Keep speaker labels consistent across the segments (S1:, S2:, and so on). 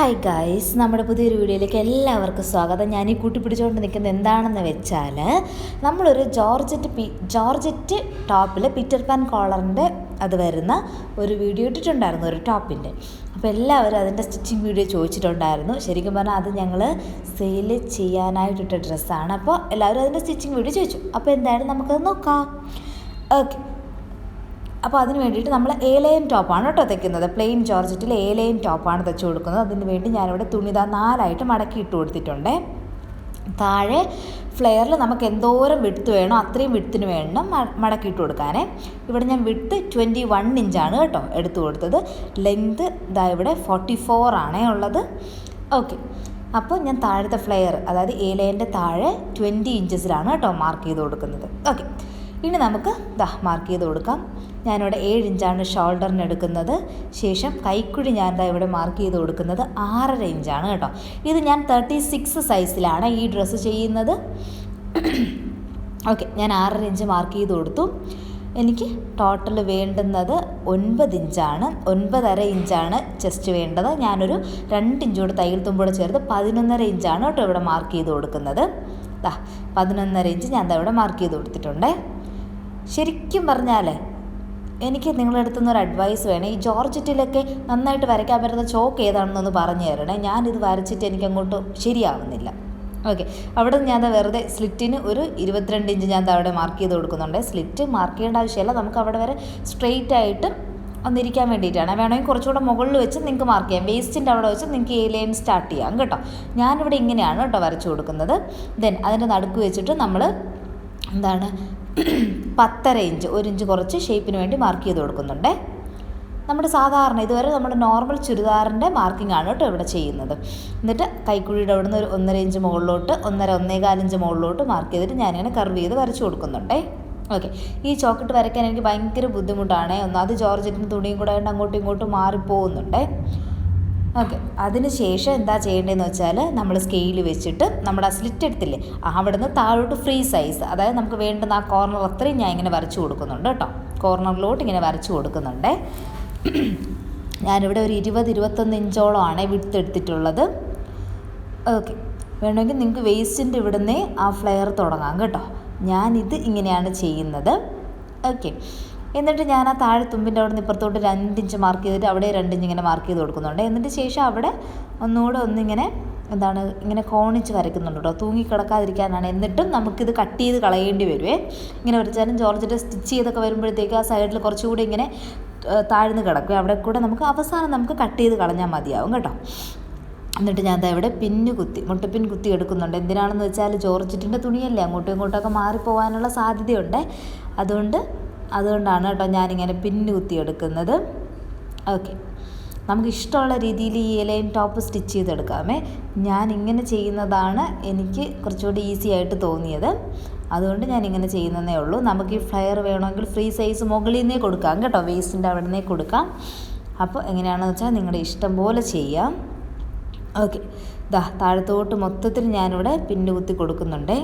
S1: Hi guys നമ്മുടെ പുതിയൊരു വീഡിയോയിലേക്ക് എല്ലാവർക്കും സ്വാഗതം. ഞാൻ ഈ കൂട്ടി പിടിച്ചുകൊണ്ട് നിൽക്കുന്നത് എന്താണെന്ന് വെച്ചാൽ നമ്മളൊരു ജോർജറ്റ് പി ജോർജറ്റ് ടോപ്പിൽ പീറ്റർ പാൻ കോളറിന്റെ അത് വരുന്ന ഒരു വീഡിയോ ഇട്ടിട്ടുണ്ടായിരുന്നു ഒരു ടോപ്പിന്റെ അപ്പോൾ എല്ലാവരും അതിന്റെ സ്റ്റിച്ചിങ് വീഡിയോ ചോദിച്ചിട്ടുണ്ടായിരുന്നു. ശരിക്കും പറഞ്ഞാൽ അത് ഞങ്ങൾ സെയിൽ ചെയ്യാനായിട്ടിട്ട ഡ്രസ്സാണ്. അപ്പോൾ എല്ലാവരും അതിന്റെ സ്റ്റിച്ചിങ് വീഡിയോ ചോദിച്ചു. അപ്പോൾ എന്തായാലും നമുക്കത് നോക്കാം. ഓക്കെ അപ്പോൾ അതിന് വേണ്ടിയിട്ട് നമ്മൾ ലൈൻ ടോപ്പാണ് കേട്ടോ തയ്ക്കുന്നത്. പ്ലെയിൻ ജോർജറ്റിൽ ലൈൻ ടോപ്പാണ് തെച്ച് കൊടുക്കുന്നത്. അതിന് വേണ്ടി ഞാനിവിടെ തുണിത നാലായിട്ട് മടക്കി ഇട്ട് കൊടുത്തിട്ടുണ്ട്. താഴെ ഫ്ലെയറിൽ നമുക്ക് എന്തോരം വിടുത്ത് വേണം അത്രയും വിടുത്തിന് വേണം മടക്കിയിട്ട് കൊടുക്കാനേ. ഇവിടെ ഞാൻ വിട്ട് ട്വന്റി വൺ ഇഞ്ചാണ് കേട്ടോ എടുത്ത് കൊടുത്തത്. ലെങ്ത് ഇതാ ഇവിടെ ഫോർട്ടി ഫോർ ആണേ ഉള്ളത്. ഓക്കെ അപ്പോൾ ഞാൻ താഴത്തെ ഫ്ലെയർ അതായത് എ ലൈന്റെ താഴെ ട്വന്റി ഇഞ്ചസിലാണ് കേട്ടോ മാർക്ക് ചെയ്ത് കൊടുക്കുന്നത്. ഓക്കെ ഇനി നമുക്ക് ദാ മാർക്ക് ചെയ്ത് കൊടുക്കാം. ഞാനിവിടെ ഏഴ് ഇഞ്ചാണ് ഷോൾഡറിന് എടുക്കുന്നത്. ശേഷം കൈക്കുഴി ഞാൻ എന്താ ഇവിടെ മാർക്ക് ചെയ്ത് കൊടുക്കുന്നത് ആറര ഇഞ്ചാണ് കേട്ടോ. ഇത് ഞാൻ തേർട്ടി സിക്സ് സൈസിലാണ് ഈ ഡ്രസ്സ് ചെയ്യുന്നത്. ഓക്കെ ഞാൻ ആറര ഇഞ്ച് മാർക്ക് ചെയ്ത് കൊടുത്തു. എനിക്ക് ടോട്ടൽ വേണ്ടുന്നത് ഒൻപത് ഇഞ്ചാണ്. ഒൻപതര ഇഞ്ചാണ് ചെസ്റ്റ് വേണ്ടത്. ഞാനൊരു രണ്ട് ഇഞ്ചോട് തയ്യൽ തുമ്പോടെ ചേർത്ത് പതിനൊന്നര ഇഞ്ചാണ് കേട്ടോ ഇവിടെ മാർക്ക് ചെയ്ത് കൊടുക്കുന്നത്. ദാ പതിനൊന്നര ഇഞ്ച് ഞാൻ ഇവിടെ മാർക്ക് ചെയ്ത് കൊടുത്തിട്ടുണ്ട്. ശരിക്കും പറഞ്ഞാലേ എനിക്ക് നിങ്ങളുടെ അടുത്തു നിന്ന് ഒരു അഡ്വൈസ് വേണം. ഈ ജോർജറ്റിലൊക്കെ നന്നായിട്ട് വരയ്ക്കാൻ പറ്റുന്ന ചോക്ക് ഏതാണെന്നൊന്ന് പറഞ്ഞു തരണേ. ഞാനിത് വരച്ചിട്ട് എനിക്ക് അങ്ങോട്ട് ശരിയാവുന്നില്ല. ഓക്കെ അവിടെ ഞാൻ വെറുതെ സ്ലിറ്റിന് ഒരു ഇരുപത്തിരണ്ട് ഇഞ്ച് ഞാൻ അവിടെ മാർക്ക് ചെയ്ത് കൊടുക്കുന്നുണ്ട്. സ്ലിറ്റ് മാർക്ക് ചെയ്യേണ്ട ആവശ്യമില്ല. നമുക്ക് അവിടെ വരെ സ്ട്രെയിറ്റ് ആയിട്ട് ഒന്നിരിക്കാൻ വേണ്ടിയിട്ടാണ്. വേണമെങ്കിൽ കുറച്ചുകൂടെ മുകളിൽ വെച്ച് നിങ്ങൾക്ക് മാർക്ക് ചെയ്യാം. വേസ്റ്റിന്റെ അവിടെ വെച്ച് നിങ്ങൾക്ക് ഈ ലൈൻ സ്റ്റാർട്ട് ചെയ്യാം കേട്ടോ. ഞാനിവിടെ ഇങ്ങനെയാണ് കേട്ടോ വരച്ചു കൊടുക്കുന്നത്. ദെൻ അതിന്റെ നടുക്ക് വെച്ചിട്ട് നമ്മൾ എന്താണ് പത്തര ഇഞ്ച് ഒരു ഇഞ്ച് കുറച്ച് ഷേപ്പിന് വേണ്ടി മാർക്ക് ചെയ്ത് കൊടുക്കുന്നുണ്ട്. നമ്മുടെ സാധാരണ ഇതുവരെ നമ്മുടെ നോർമൽ ചുരിദാറിന്റെ മാർക്കിംഗ് ആണ് കേട്ടോ ഇവിടെ ചെയ്യുന്നത്. എന്നിട്ട് കൈക്കുഴിയുടെ അവിടെ നിന്ന് ഒരു ഒന്നര ഇഞ്ച് മുകളിലോട്ട് ഒന്നര ഒന്നേകാലിഞ്ച് മുകളിലോട്ട് മാർക്ക് ചെയ്തിട്ട് ഞാനിങ്ങനെ കർവ് ചെയ്ത് വരച്ചു കൊടുക്കുന്നുണ്ടേ. ഓക്കെ ഈ ചോക്കിട്ട് വരയ്ക്കാൻ എനിക്ക് ഭയങ്കര ബുദ്ധിമുട്ടാണ്. ഒന്നാമത് ജോർജറ്റിന് തുണിയും കൂടെ അങ്ങോട്ടും ഇങ്ങോട്ടും മാറിപ്പോകുന്നുണ്ടേ. ഓക്കെ. അതിന് ശേഷം എന്താ ചെയ്യേണ്ടതെന്ന് വെച്ചാൽ നമ്മൾ സ്കെയിൽ വെച്ചിട്ട് നമ്മുടെ ആ സ്ലിറ്റ് എടുത്തില്ലേ അവിടെ നിന്ന് താഴോട്ട് ഫ്രീ സൈസ് അതായത് നമുക്ക് വേണ്ടുന്ന ആ കോർണർ അത്രയും ഞാൻ ഇങ്ങനെ വരച്ചു കൊടുക്കുന്നുണ്ട് കേട്ടോ. കോർണറിലോട്ട് ഇങ്ങനെ വരച്ചു കൊടുക്കുന്നുണ്ട്. ഞാനിവിടെ ഒരു ഇരുപത് ഇരുപത്തൊന്ന് ഇഞ്ചോളമാണ് വിടുത്ത് എടുത്തിട്ടുള്ളത്. ഓക്കെ. വേണമെങ്കിൽ നിങ്ങൾക്ക് വേസ്റ്റിന്റെ ഇവിടുന്ന് ആ ഫ്ലെയർ തുടങ്ങാം കേട്ടോ. ഞാനിത് ഇങ്ങനെയാണ് ചെയ്യുന്നത്. ഓക്കെ. എന്നിട്ട് ഞാൻ ആ താഴെ തുമ്പിന്റെ അവിടെ നിന്ന് ഇപ്പുറത്തോട്ട് രണ്ടിഞ്ച് മാർക്ക് ചെയ്തിട്ട് അവിടെ രണ്ടിഞ്ച് ഇങ്ങനെ മാർക്ക് ചെയ്ത് കൊടുക്കുന്നുണ്ട്. എന്നിട്ട് ശേഷം അവിടെ ഒന്നുകൂടെ ഒന്നിങ്ങനെ എന്താണ് ഇങ്ങനെ കോണിച്ച് വരയ്ക്കുന്നുണ്ട് കേട്ടോ. തൂങ്ങി കിടക്കാതിരിക്കാനാണ് എന്നിട്ടും നമുക്കിത് കട്ട് ചെയ്ത് കളയേണ്ടി വരുവേ. ഇങ്ങനെ വരച്ചാലും ജോർജറ്റ് സ്റ്റിച്ച് ചെയ്തൊക്കെ വരുമ്പോഴത്തേക്ക് ആ സൈഡിൽ കുറച്ചുകൂടി ഇങ്ങനെ താഴ്ന്നു കിടക്കും. അവിടെ കൂടെ നമുക്ക് അവസാനം നമുക്ക് കട്ട് ചെയ്ത് കളഞ്ഞാൽ മതിയാവും കേട്ടോ. എന്നിട്ട് ഞാൻ ഇവിടെ പിന്ന് കുത്തി മുട്ടപ്പിൻ കുത്തി എടുക്കുന്നുണ്ട്. എന്തിനാണെന്ന് വെച്ചാൽ ജോർജറ്റിന്റെ തുണിയല്ലേ അങ്ങോട്ടും ഇങ്ങോട്ടൊക്കെ മാറിപ്പോകാനുള്ള സാധ്യതയുണ്ട്. അതുകൊണ്ട് അതുകൊണ്ടാണ് കേട്ടോ ഞാനിങ്ങനെ പിന്ന് എടുക്കുന്നത് ഓക്കെ നമുക്ക് ഇഷ്ടമുള്ള രീതിയിൽ ഈ ഇലയും ടോപ്പ് സ്റ്റിച്ച് ചെയ്തെടുക്കാമേ. ഞാൻ ഇങ്ങനെ ചെയ്യുന്നതാണ് എനിക്ക് കുറച്ചുകൂടി ഈസി ആയിട്ട് തോന്നിയത്. അതുകൊണ്ട് ഞാൻ ഇങ്ങനെ ചെയ്യുന്നതേ ഉള്ളൂ. നമുക്ക് ഈ ഫ്ലയർ വേണമെങ്കിൽ ഫ്രീ സൈസ് മുകളിൽ നിന്നേ കൊടുക്കാം കേട്ടോ. വേസ്റ്റിന്റെ അവിടെ നിന്നേ കൊടുക്കാം. അപ്പോൾ എങ്ങനെയാണെന്ന് വെച്ചാൽ നിങ്ങളുടെ ഇഷ്ടം പോലെ ചെയ്യാം. ഓക്കെ ദാ താഴത്തോട്ട് മൊത്തത്തിൽ ഞാനിവിടെ പിന്നുകുത്തി കൊടുക്കുന്നുണ്ടേ.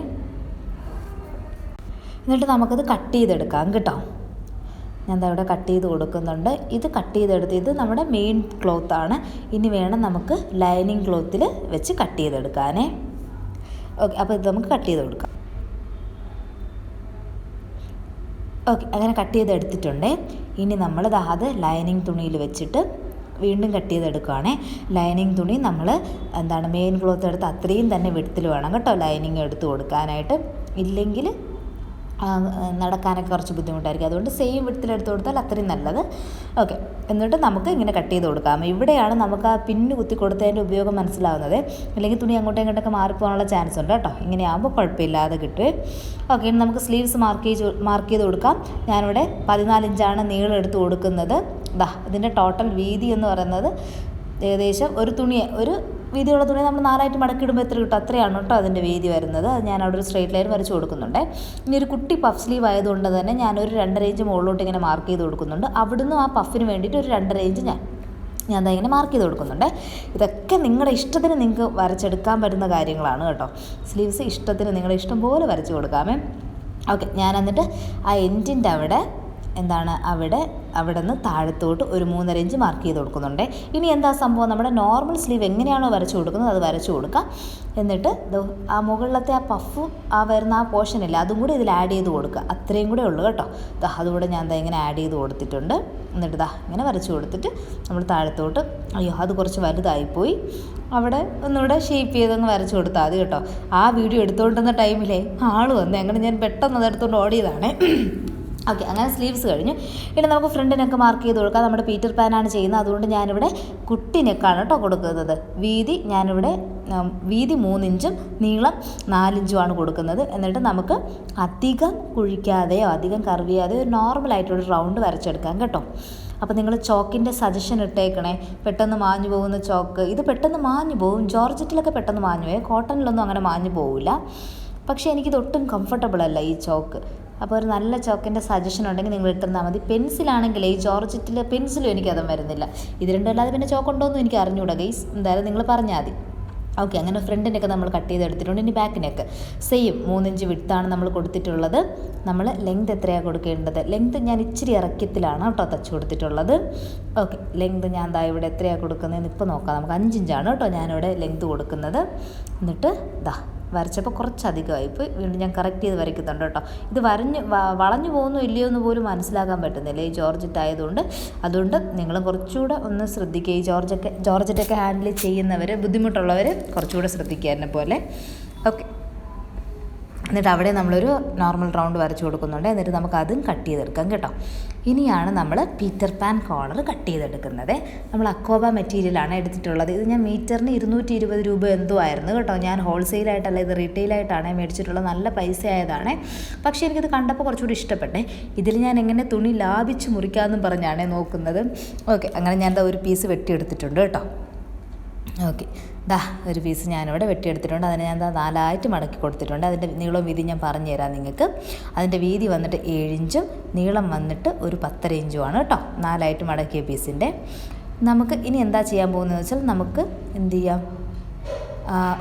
S1: എന്നിട്ട് നമുക്കത് കട്ട് ചെയ്തെടുക്കാം കേട്ടോ. ഞാൻ ഇവിടെ കട്ട് ചെയ്ത് കൊടുക്കുന്നുണ്ട്. ഇത് കട്ട് ചെയ്തെടുത്ത് ഇത് നമ്മുടെ മെയിൻ ക്ലോത്താണ് ഇനി വേണം നമുക്ക് ലൈനിങ് ക്ലോത്തിൽ വെച്ച് കട്ട് ചെയ്തെടുക്കാനേ. ഓക്കെ അപ്പോൾ ഇത് നമുക്ക് കട്ട് ചെയ്ത് കൊടുക്കാം. ഓക്കെ അങ്ങനെ കട്ട് ചെയ്തെടുത്തിട്ടുണ്ടേ. ഇനി നമ്മൾ അത് ലൈനിങ് തുണിയിൽ വെച്ചിട്ട് വീണ്ടും കട്ട് ചെയ്തെടുക്കുകയാണേ ലൈനിങ് തുണി നമ്മൾ എന്താണ് മെയിൻ ക്ലോത്ത് എടുത്ത് അത്രയും തന്നെ വിടത്തിൽ വേണം കേട്ടോ ലൈനിങ് എടുത്ത് കൊടുക്കാനായിട്ട്. ഇല്ലെങ്കിൽ നടക്കാനൊക്കെ കുറച്ച് ബുദ്ധിമുട്ടായിരിക്കും. അതുകൊണ്ട് സെയിം വിടത്തിൽ എടുത്ത് കൊടുത്താൽ അത്രയും നല്ലത്. ഓക്കെ എന്നിട്ട് നമുക്ക് ഇങ്ങനെ കട്ട് ചെയ്ത് കൊടുക്കാം. ഇവിടെയാണ് നമുക്ക് ആ പിന്ന് കുത്തി കൊടുത്തതിന്റെ ഉപയോഗം മനസ്സിലാവുന്നത്. അല്ലെങ്കിൽ തുണി അങ്ങോട്ടും ഇങ്ങോട്ടൊക്കെ മാറിപ്പോകാനുള്ള ചാൻസ് ഉണ്ട് കേട്ടോ. ഇങ്ങനെയാകുമ്പോൾ കുഴപ്പമില്ലാതെ കിട്ടും ഓക്കെ ഇനി നമുക്ക് സ്ലീവ്സ് മാർക്ക് ചെയ്ത് മാർക്ക് ചെയ്ത് കൊടുക്കാം. ഞാനിവിടെ പതിനാല് ഇഞ്ചാണ് നീളം എടുത്ത് കൊടുക്കുന്നത്. ഇതാ ഇതിന്റെ ടോട്ടൽ വീതി എന്ന് പറയുന്നത് ഏകദേശം ഒരു തുണി ഒരു വീതിയുള്ള തുണി നമ്മൾ നാലായിട്ട് മടക്കിയിടുമ്പോൾ എത്ര കിട്ടും? അത്രയാണ് കേട്ടോ അതിന്റെ വീതി വരുന്നത്. അത് ഞാൻ അവിടെ ഒരു സ്ട്രേറ്റ് ലൈൻ വരച്ച് കൊടുക്കുന്നുണ്ട്. ഇനി ഒരു കുട്ടി പഫ് സ്ലീവ് ആയതുകൊണ്ട് തന്നെ ഞാനൊരു രണ്ടര ഇഞ്ച് മുകളിലോട്ട് ഇങ്ങനെ മാർക്ക് ചെയ്ത് കൊടുക്കുന്നുണ്ട്. അവിടുന്ന് ആ പഫിന് വേണ്ടിയിട്ട് ഒരു രണ്ടര ഇഞ്ച് ഞാൻ ഞാൻ ഇങ്ങനെ മാർക്ക് ചെയ്ത് കൊടുക്കുന്നുണ്ട്. ഇതൊക്കെ നിങ്ങളുടെ ഇഷ്ടത്തിന് നിങ്ങൾക്ക് വരച്ചെടുക്കാൻ പറ്റുന്ന കാര്യങ്ങളാണ് കേട്ടോ. സ്ലീവ്സ് ഇഷ്ടത്തിന് നിങ്ങളുടെ ഇഷ്ടം പോലെ വരച്ച് കൊടുക്കാമേ. ഓക്കെ ഞാൻ എന്നിട്ട് ആ എൻഡിന്റെ അവിടെ എന്താണ് അവിടെ അവിടെ നിന്ന് താഴത്തോട്ട് ഒരു മൂന്നര ഇഞ്ച് മാർക്ക് ചെയ്ത് കൊടുക്കുന്നുണ്ട്. ഇനി എന്താ സംഭവം? നമ്മുടെ നോർമൽ സ്ലീവ് എങ്ങനെയാണോ വരച്ചു കൊടുക്കുന്നത് അത് വരച്ചു കൊടുക്കാം. എന്നിട്ട് ആ മുകളിലത്തെ ആ പഫ് ആ വരുന്ന ആ പോർഷൻ ഇല്ല അതും കൂടി ഇതിൽ ആഡ് ചെയ്ത് കൊടുക്കുക. അത്രയും കൂടെ ഉള്ളൂ കേട്ടോ. അതുകൂടെ ഞാൻ ദാ ഇങ്ങനെ ആഡ് ചെയ്ത് കൊടുത്തിട്ടുണ്ട്. എന്നിട്ട് ദാ ഇങ്ങനെ വരച്ചു കൊടുത്തിട്ട് നമ്മൾ താഴത്തോട്ട് അയ്യോ അത് കുറച്ച് വലുതായിപ്പോയി. അവിടെ ഒന്നുകൂടെ ഷേപ്പ് ചെയ്തങ്ങ് വരച്ചു കൊടുത്താൽ മതി കേട്ടോ. ആ വീഡിയോ എടുത്തുകൊണ്ടിരുന്ന ടൈമിലേ ആൾ വന്നു അങ്ങനെ ഞാൻ പെട്ടെന്ന് അതെടുത്തുകൊണ്ട് ഓടിയതാണേ. ഓക്കെ അങ്ങനെ സ്ലീവ്സ് കഴിഞ്ഞു. ഇനി നമുക്ക് ഫ്രണ്ടിനൊക്കെ നെക്ക് മാർക്ക് ചെയ്ത് കൊടുക്കാം. നമ്മുടെ പീറ്റർ പാനാണ് ചെയ്യുന്നത്. അതുകൊണ്ട് ഞാനിവിടെ കുട്ടി നെക്കാണ് കേട്ടോ കൊടുക്കുന്നത്. വീതി ഞാനിവിടെ വീതി മൂന്നിഞ്ചും നീളം നാലിഞ്ചുമാണ് കൊടുക്കുന്നത്. എന്നിട്ട് നമുക്ക് അധികം കുഴിക്കാതെയോ അധികം കറിയാതെയോ ഒരു നോർമലായിട്ടൊരു റൗണ്ട് വരച്ചെടുക്കാം കേട്ടോ. അപ്പോൾ നിങ്ങൾ ചോക്കിന്റെ സജഷൻ ഇട്ടേക്കണേ. പെട്ടെന്ന് മാഞ്ഞു പോകുന്ന ചോക്ക്. ഇത് പെട്ടെന്ന് മാഞ്ഞു പോകും ജോർജറ്റിലൊക്കെ പെട്ടെന്ന് മാഞ്ഞു പോയി. കോട്ടണിലൊന്നും അങ്ങനെ മാഞ്ഞു പോവില്ല. പക്ഷേ എനിക്കിത് ഒട്ടും കംഫർട്ടബിൾ അല്ല ഈ ചോക്ക്. അപ്പോൾ ഒരു നല്ല ചോക്കിന്റെ സജഷൻ ഉണ്ടെങ്കിൽ നിങ്ങൾ ഇട്ടുന്നാൽ മതി. പെൻസിലാണെങ്കിൽ ഈ ജോർജറ്റിലെ പെൻസിലും എനിക്കതും വരുന്നില്ല. ഇത് രണ്ടും അല്ലാതെ പിന്നെ എന്ന് എനിക്ക് അറിഞ്ഞൂടാ ഗൈസ് എന്തായാലും നിങ്ങൾ പറഞ്ഞാൽ മതി. ഓക്കെ അങ്ങനെ ഫ്രണ്ടിനൊക്കെ നമ്മൾ കട്ട് ചെയ്ത് എടുത്തിട്ടുണ്ട്. ഇനി ബാക്കിനൊക്കെ സെയിം മൂന്നിഞ്ച് വിട്ടാണ് നമ്മൾ കൊടുത്തിട്ടുള്ളത്. നമ്മൾ ലെങ്ത് എത്രയാണ് കൊടുക്കേണ്ടത്? ലെങ്ത് ഞാൻ ഇച്ചിരി ഇറക്കത്തിലാണ് കേട്ടോ തച്ച് കൊടുത്തിട്ടുള്ളത്. ഓക്കെ ലെങ്ത് ഞാൻ ദാ ഇവിടെ എത്രയാണ് കൊടുക്കുന്നതെന്ന് ഇപ്പോൾ നോക്കാം. നമുക്ക് അഞ്ചിഞ്ചാണ് കേട്ടോ ഞാനിവിടെ ലെങ്ത് കൊടുക്കുന്നത്. എന്നിട്ട് ദാ വരച്ചപ്പോൾ കുറച്ചധികമായി. ഇപ്പോൾ വീണ്ടും ഞാൻ കറക്റ്റ് ചെയ്ത് വരയ്ക്കുന്നുണ്ട് കേട്ടോ. ഇത് വരഞ്ഞ് വളഞ്ഞു പോകുന്നോ ഇല്ലയോ എന്ന് പോലും മനസ്സിലാക്കാൻ പറ്റുന്നില്ല. ഈ ജോർജറ്റ് ആയതുകൊണ്ട്. അതുകൊണ്ട് നിങ്ങൾ കുറച്ചുകൂടെ ഒന്ന് ശ്രദ്ധിക്കുക. ഈ ജോർജൊക്കെ ജോർജറ്റൊക്കെ ഹാൻഡിൽ ചെയ്യുന്നവർ ബുദ്ധിമുട്ടുള്ളവർ കുറച്ചുകൂടെ ശ്രദ്ധിക്കുക എന്നെ പോലെ. ഓക്കെ എന്നിട്ട് അവിടെ നമ്മളൊരു നോർമൽ റൗണ്ട് വരച്ചു കൊടുക്കുന്നുണ്ട്. എന്നിട്ട് നമുക്ക് അതും കട്ട് ചെയ്തെടുക്കാം കേട്ടോ. ഇനിയാണ് നമ്മൾ പീറ്റർ പാൻ കോളർ കട്ട് ചെയ്തെടുക്കുന്നത്. നമ്മൾ അക്കോബ മെറ്റീരിയലാണ് എടുത്തിട്ടുള്ളത്. ഇത് ഞാൻ മീറ്ററിന് ഇരുന്നൂറ്റി ഇരുപത് രൂപ എന്തോ ആയിരുന്നു കേട്ടോ. ഞാൻ ഹോൾസെയിലായിട്ടല്ല ഇത് റീറ്റെയിലായിട്ടാണ് മേടിച്ചിട്ടുള്ളത്. നല്ല പൈസ ആയതാണ് പക്ഷേ എനിക്കിത് കണ്ടപ്പോൾ കുറച്ചുകൂടി ഇഷ്ടപ്പെട്ടേ. ഇതിൽ ഞാൻ എങ്ങനെ തുണി ലാഭിച്ച് മുറിക്കാമെന്നും പറഞ്ഞാണ് നോക്കുന്നത്. ഓക്കെ അങ്ങനെ ഞാൻ ഒരു പീസ് വെട്ടിയെടുത്തിട്ടുണ്ട് കേട്ടോ. ഓക്കെ. ദാ ഒരു പീസ് ഞാനിവിടെ വെട്ടിയെടുത്തിട്ടുണ്ട്. അതിനെ ഞാൻ നാലായിട്ട് മടക്കി കൊടുത്തിട്ടുണ്ട്. അതിന്റെ നീളം വീതി ഞാൻ പറഞ്ഞു തരാം നിങ്ങൾക്ക്. അതിന്റെ വീതി വന്നിട്ട് ഏഴിഞ്ചും നീളം വന്നിട്ട് ഒരു പത്തര ഇഞ്ചുമാണ് കേട്ടോ. നാലായിട്ട് മടക്കിയ പീസിന്റെ നമുക്ക് ഇനി എന്താ ചെയ്യാൻ പോകുന്നതെന്ന് വെച്ചാൽ നമുക്ക് എന്ത് ചെയ്യാം?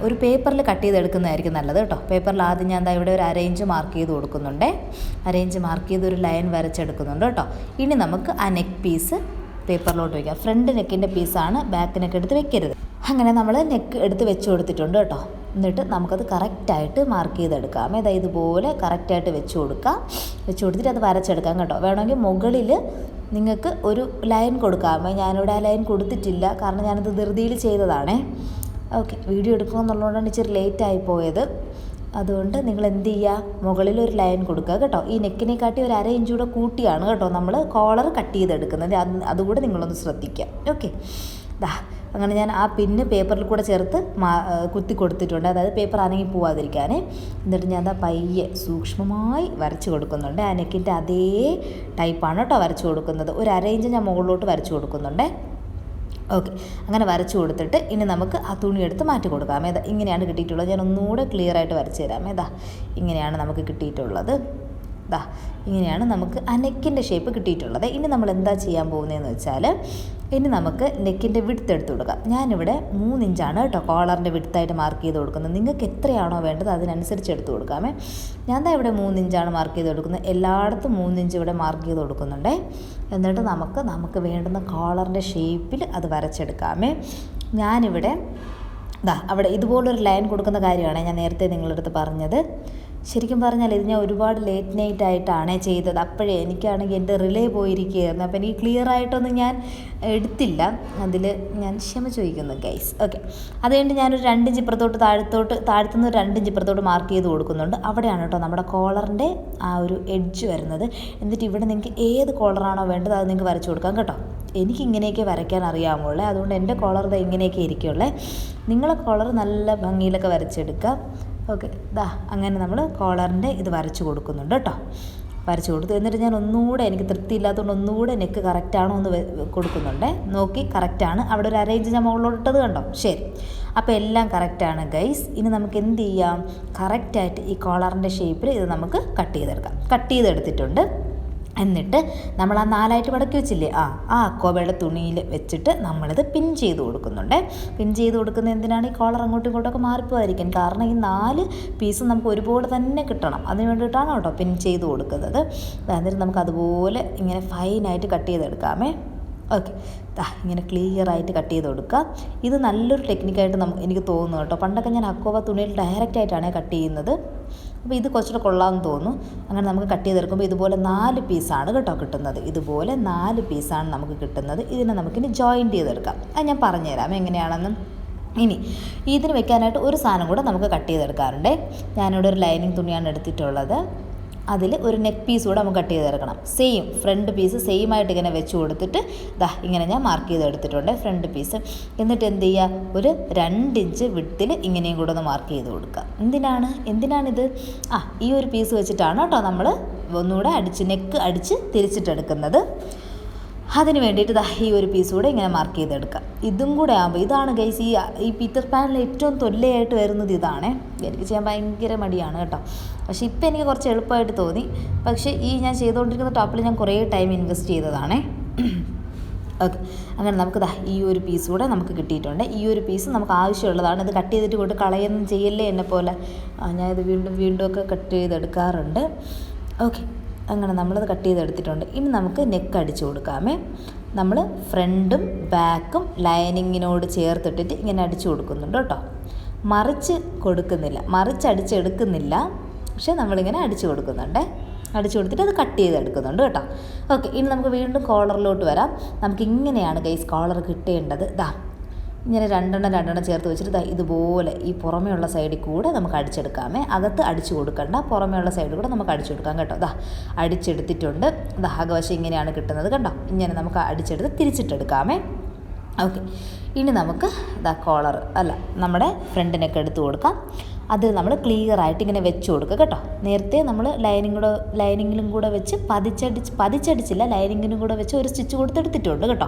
S1: ഒരു പേപ്പറിൽ കട്ട് ചെയ്തെടുക്കുന്നതായിരിക്കും നല്ലത് കേട്ടോ. പേപ്പറിൽ ആദ്യം ഞാൻ ദാ ഇവിടെ ഒരു അരേഞ്ച് മാർക്ക് ചെയ്ത് കൊടുക്കുന്നുണ്ട്. അരേഞ്ച് മാർക്ക് ചെയ്ത് ഒരു ലൈൻ വരച്ചെടുക്കുന്നുണ്ട് കേട്ടോ. ഇനി നമുക്ക് ആ നെക്ക് പീസ് പേപ്പറിലോട്ട് വയ്ക്കുക. ഫ്രണ്ട് നെക്കിന്റെ പീസാണ് ബാക്ക് നെക്ക് എടുത്ത് വെക്കരുത്. അങ്ങനെ നമ്മൾ നെക്ക് എടുത്ത് വെച്ച് കൊടുത്തിട്ടുണ്ട് കേട്ടോ. എന്നിട്ട് നമുക്കത് കറക്റ്റായിട്ട് മാർക്ക് ചെയ്തെടുക്കാം. ഏതാ ഇതുപോലെ കറക്റ്റായിട്ട് വെച്ച് കൊടുക്കാം വെച്ച് കൊടുത്തിട്ട് അത് വരച്ചെടുക്കാം കേട്ടോ. വേണമെങ്കിൽ മുകളിൽ നിങ്ങൾക്ക് ഒരു ലൈൻ കൊടുക്കാം. ഞാനിവിടെ ആ ലൈൻ കൊടുത്തിട്ടില്ല. കാരണം ഞാനത് ധൃതിയിൽ ചെയ്തതാണേ. ഓക്കെ വീഡിയോ എടുക്കുമെന്നുള്ളതുകൊണ്ടാണ് ഇച്ചിരി ലേറ്റായി പോയത്. അതുകൊണ്ട് നിങ്ങൾ എന്ത് ചെയ്യുക മുകളിൽ ഒരു ലൈൻ കൊടുക്കുക കേട്ടോ. ഈ നെക്കിനെ കാട്ടി ഒരു അര ഇഞ്ച് കൂടെ കൂട്ടിയാണ് കേട്ടോ നമ്മൾ കോളർ കട്ട് ചെയ്തെടുക്കുന്നത്. അത് അതുകൂടെ നിങ്ങളൊന്ന് ശ്രദ്ധിക്കുക. ഓക്കെ ദാ അങ്ങനെ ഞാൻ ആ പിന്ന് പേപ്പറിൽ കൂടെ ചേർത്ത് മാ കുത്തി കൊടുത്തിട്ടുണ്ട്. അതായത് പേപ്പർ അനങ്ങി പോവാതിരിക്കാനേ. എന്നിട്ട് ഞാൻ ദാ പയ്യെ സൂക്ഷ്മമായി വരച്ച് കൊടുക്കുന്നുണ്ട്. ആ നെക്കിന്റെ അതേ ടൈപ്പാണ് കേട്ടോ വരച്ച് കൊടുക്കുന്നത്. ഒരു അര ഇഞ്ച് ഞാൻ മുകളിലോട്ട് വരച്ച് കൊടുക്കുന്നുണ്ടേ. ഓക്കെ. അങ്ങനെ വരച്ചു കൊടുത്തിട്ട് ഇനി നമുക്ക് ആ തുണി എടുത്ത് മാറ്റി കൊടുക്കാം. ഏതാ ഇങ്ങനെയാണ് കിട്ടിയിട്ടുള്ളത്. ഞാൻ ഒന്നുകൂടെ ക്ലിയർ ആയിട്ട് വരച്ചു തരാം. ഏതാ ഇങ്ങനെയാണ് നമുക്ക് കിട്ടിയിട്ടുള്ളത്. ദാ ഇങ്ങനെയാണ് നമുക്ക് അനക്കിന്റെ ഷേപ്പ് കിട്ടിയിട്ടുള്ളത്. ഇനി നമ്മൾ എന്താ ചെയ്യാൻ പോകുന്നതെന്ന് വെച്ചാൽ ഇനി നമുക്ക് നെക്കിന്റെ വിടുത്ത് എടുത്ത് കൊടുക്കാം. ഞാനിവിടെ മൂന്നിഞ്ചാണ് കേട്ടോ കോളറിന്റെ വിടുത്തായിട്ട് മാർക്ക് ചെയ്ത് കൊടുക്കുന്നത്. നിങ്ങൾക്ക് എത്രയാണോ വേണ്ടത് അതിനനുസരിച്ച് എടുത്ത് കൊടുക്കാമേ. ഞാൻ ദാ ഇവിടെ മൂന്നിഞ്ചാണ് മാർക്ക് ചെയ്ത് കൊടുക്കുന്നത്. എല്ലായിടത്തും മൂന്നിഞ്ച് ഇവിടെ മാർക്ക് ചെയ്ത് കൊടുക്കുന്നുണ്ടേ. എന്നിട്ട് നമുക്ക് നമുക്ക് വേണ്ടുന്ന കോളറിന്റെ ഷേപ്പിൽ അത് വരച്ചെടുക്കാമേ. ഞാനിവിടെ ദാ അവിടെ ഇതുപോലൊരു ലൈൻ കൊടുക്കുന്ന കാര്യമാണ് ഞാൻ നേരത്തെ നിങ്ങളുടെ അടുത്ത് പറഞ്ഞത്. ശരിക്കും പറഞ്ഞാൽ ഇത് ഞാൻ ഒരുപാട് ലേറ്റ് നൈറ്റ് ആയിട്ടാണ് ചെയ്തത്. അപ്പോഴേ എനിക്കാണെങ്കിൽ എന്റെ റിലേ പോയിരിക്കുകയായിരുന്നു. അപ്പോൾ എനിക്ക് ക്ലിയർ ആയിട്ടൊന്നും ഞാൻ എടുത്തില്ല. അതിൽ ഞാൻ ക്ഷമ ചോദിക്കുന്നു ഗൈസ് ഓക്കെ അതുകൊണ്ട് ഞാനൊരു രണ്ടിഞ്ച് ഇപ്പുറത്തോട്ട് താഴത്തോട്ട് താഴത്തുനിന്ന് രണ്ടിഞ്ച് ഇപ്പുറത്തോട്ട് മാർക്ക് ചെയ്ത് കൊടുക്കുന്നുണ്ട്. അവിടെയാണ് കേട്ടോ നമ്മുടെ കോളറിന്റെ ആ ഒരു എഡ്ജ് വരുന്നത്. എന്നിട്ട് ഇവിടെ നിങ്ങൾക്ക് ഏത് കോളറാണോ വേണ്ടത് അത് നിങ്ങൾക്ക് വരച്ചു കൊടുക്കാം കേട്ടോ. എനിക്ക് ഇങ്ങനെയൊക്കെ വരയ്ക്കാൻ അറിയാമുള്ളേ അതുകൊണ്ട് എന്റെ കോളർ ഇങ്ങനെയൊക്കെ ഇരിക്കുള്ളേ. നിങ്ങളെ കോളർ നല്ല ഭംഗിയിലൊക്കെ വരച്ചെടുക്കുക. ഓക്കെ ദാ അങ്ങനെ നമ്മൾ കോളറിന്റെ ഇത് വരച്ചു കൊടുക്കുന്നുണ്ട് കേട്ടോ. വരച്ചു കൊടുത്തു. എന്നിട്ട് ഞാൻ ഒന്നുകൂടെ എനിക്ക് തൃപ്തി ഇല്ലാത്തതുകൊണ്ട് ഒന്നുകൂടെ നെക്ക് കറക്റ്റാണോ എന്ന് കൊടുക്കുന്നുണ്ട്. നോക്കി കറക്റ്റാണ് അവിടെ ഒരു അറേഞ്ച് ഞാൻ മുകളിലോട്ട് ഇട്ടത് കണ്ടോ? ശരി. അപ്പോൾ എല്ലാം കറക്റ്റാണ് ഗൈസ് ഇനി നമുക്ക് എന്ത് ചെയ്യാം? കറക്റ്റായിട്ട് ഈ കോളറിന്റെ ഷേപ്പിൽ ഇത് നമുക്ക് കട്ട് ചെയ്തെടുക്കാം. കട്ട് ചെയ്തെടുത്തിട്ടുണ്ട്. എന്നിട്ട് നമ്മൾ ആ നാലായിട്ട് മടക്കി വെച്ചില്ലേ? ആ ആ അക്കോബയുടെ തുണിയിൽ വെച്ചിട്ട് നമ്മളിത് പിൻ ചെയ്ത് കൊടുക്കുന്നുണ്ട്. പിൻ ചെയ്ത് കൊടുക്കുന്നത് എന്തിനാണ്? ഈ കോളർ അങ്ങോട്ടും ഇങ്ങോട്ടൊക്കെ മാറിപ്പോയിരിക്കും കാരണം ഈ നാല് പീസ് നമുക്ക് ഒരുപോലെ തന്നെ കിട്ടണം. അതിന് വേണ്ടിയിട്ടാണ് കേട്ടോ പിൻ ചെയ്ത് കൊടുക്കുന്നത്. എന്നിട്ട് നമുക്ക് അതുപോലെ ഇങ്ങനെ ഫൈനായിട്ട് കട്ട് ചെയ്തെടുക്കാമേ. ഓക്കെ ഇങ്ങനെ ക്ലിയർ ആയിട്ട് കട്ട് ചെയ്ത് കൊടുക്കുക ഇത് നല്ലൊരു ടെക്നിക്കായിട്ട് നമുക്ക് എനിക്ക് തോന്നുന്നു കേട്ടോ. പണ്ടൊക്കെ ഞാൻ അക്കോവ തുണിയിൽ ഡയറക്റ്റായിട്ടാണ് കട്ട് ചെയ്യുന്നത്. അപ്പോൾ ഇത് കുറച്ചുകൂടെ കൊള്ളാമെന്ന് തോന്നുന്നു. അങ്ങനെ നമുക്ക് കട്ട് ചെയ്തെടുക്കുമ്പോൾ ഇതുപോലെ നാല് പീസാണ് കേട്ടോ കിട്ടുന്നത്. ഇതുപോലെ നാല് പീസാണ് നമുക്ക് കിട്ടുന്നത്. ഇതിനെ നമുക്കിനി ജോയിന്റ് ചെയ്തെടുക്കാം. അത് ഞാൻ പറഞ്ഞുതരാം എങ്ങനെയാണെന്ന്. ഇനി ഇതിന് വെക്കാനായിട്ട് ഒരു സാധനം കൂടെ നമുക്ക് കട്ട് ചെയ്തെടുക്കാറുണ്ട്. ഞാനിവിടെ ഒരു ലൈനിങ് തുണിയാണ് എടുത്തിട്ടുള്ളത്. അതിൽ ഒരു നെക്ക് പീസ് കൂടെ നമുക്ക് കട്ട് ചെയ്തെടുക്കണം. സെയിം ഫ്രണ്ട് പീസ് സെയിം ആയിട്ട് ഇങ്ങനെ വെച്ച് കൊടുത്തിട്ട് ദാ ഇങ്ങനെ ഞാൻ മാർക്ക് ചെയ്തെടുത്തിട്ടുണ്ട് ഫ്രണ്ട് പീസ് എന്നിട്ട് എന്ത് ചെയ്യുക ഒരു രണ്ട് ഇഞ്ച് വിട്ടിൽ ഇങ്ങനെയും കൂടെ ഒന്ന് മാർക്ക് ചെയ്ത് കൊടുക്കുക. എന്തിനാണ്? എന്തിനാണിത്? ആ ഈ ഒരു പീസ് വെച്ചിട്ടാണ് കേട്ടോ നമ്മൾ ഒന്നുകൂടെ അടിച്ച് നെക്ക് അടിച്ച് തിരിച്ചിട്ടെടുക്കുന്നത്. അതിന് വേണ്ടിയിട്ട് ദാ ഈ ഒരു പീസ് കൂടെ ഇങ്ങനെ മാർക്ക് ചെയ്തെടുക്കുക. ഇതും കൂടെ ആകുമ്പോൾ ഇതാണ് ഗൈസ് ഈ ഈ പീറ്റർ പാനിൽ ഏറ്റവും തൊല്ലയായിട്ട് വരുന്നത് ഇതാണ്. എനിക്ക് ചെയ്യാൻ ഭയങ്കര മടിയാണ് കേട്ടോ. പക്ഷേ ഇപ്പം എനിക്ക് കുറച്ച് എളുപ്പമായിട്ട് തോന്നി. പക്ഷേ ഈ ഞാൻ ചെയ്തുകൊണ്ടിരിക്കുന്ന ടോപ്പിൽ ഞാൻ കുറേ ടൈം ഇൻവെസ്റ്റ് ചെയ്തതാണേ. ഓക്കെ അങ്ങനെ നമുക്ക് ദാ ഈ ഒരു പീസ് കൂടെ നമുക്ക് കിട്ടിയിട്ടുണ്ട്. ഈ ഒരു പീസ് നമുക്ക് ആവശ്യമുള്ളതാണ്. ഇത് കട്ട് ചെയ്തിട്ട് കൊണ്ട് കളയൊന്നും ചെയ്യല്ലേ എന്നെ പോലെ. ഞാനിത് വീണ്ടും വീണ്ടും ഒക്കെ കട്ട് ചെയ്തെടുക്കാറുണ്ട്. ഓക്കെ അങ്ങനെ നമ്മളത് കട്ട് ചെയ്തെടുത്തിട്ടുണ്ട്. ഇനി നമുക്ക് നെക്ക് അടിച്ചു കൊടുക്കാമേ. നമ്മൾ ഫ്രണ്ടും ബാക്കും ലൈനിങ്ങിനോട് ചേർത്തിട്ടിട്ട് ഇങ്ങനെ അടിച്ചു കൊടുക്കുന്നുണ്ട് കേട്ടോ. മറിച്ച് കൊടുക്കുന്നില്ല. മറിച്ച് മറിച്ചടിച്ചെടുക്കുന്നില്ല പക്ഷെ നമ്മളിങ്ങനെ അടിച്ചു കൊടുക്കുന്നുണ്ട്. അടിച്ചു കൊടുത്തിട്ട് അത് കട്ട് ചെയ്തെടുക്കുന്നുണ്ട് കേട്ടോ. ഓക്കെ ഇനി നമുക്ക് വീണ്ടും കോളറിലോട്ട് വരാം. നമുക്ക് ഇങ്ങനെയാണ് ഗൈസ് കോളർ കിട്ടേണ്ടത്. ദാ ഇങ്ങനെ രണ്ടെണ്ണം രണ്ടെണ്ണം ചേർത്ത് വെച്ചിട്ട് ഇതുപോലെ ഈ പുറമേയുള്ള സൈഡിൽ കൂടെ നമുക്ക് അടിച്ചെടുക്കാമേ. അകത്ത് അടിച്ചു കൊടുക്കണ്ട. പുറമേയുള്ള സൈഡിൽ കൂടെ നമുക്ക് അടിച്ചു കൊടുക്കാം കേട്ടോ. ദാ അടിച്ചെടുത്തിട്ടുണ്ട്. ദാ അകവശം ഇങ്ങനെയാണ് കിട്ടുന്നത് കണ്ടോ? ഇങ്ങനെ നമുക്ക് അടിച്ചെടുത്ത് തിരിച്ചിട്ടെടുക്കാമേ. ഓക്കെ ഇനി നമുക്ക് ദാ കോളർ അല്ല നമ്മുടെ ഫ്രണ്ടിനൊക്കെ എടുത്തു കൊടുക്കാം. അത് നമ്മൾ ക്ലിയർ ആയിട്ട് ഇങ്ങനെ വെച്ച് കൊടുക്കുക കേട്ടോ. നേരത്തെ നമ്മൾ ലൈനിങ് കൂടെ ലൈനിങ്ങിലും കൂടെ വെച്ച് പതിച്ചടിച്ച് പതിച്ചടിച്ചില്ല ലൈനിങ്ങിനും കൂടെ വെച്ച് ഒരു സ്റ്റിച്ച് കൊടുത്തെടുത്തിട്ടുണ്ട് കേട്ടോ.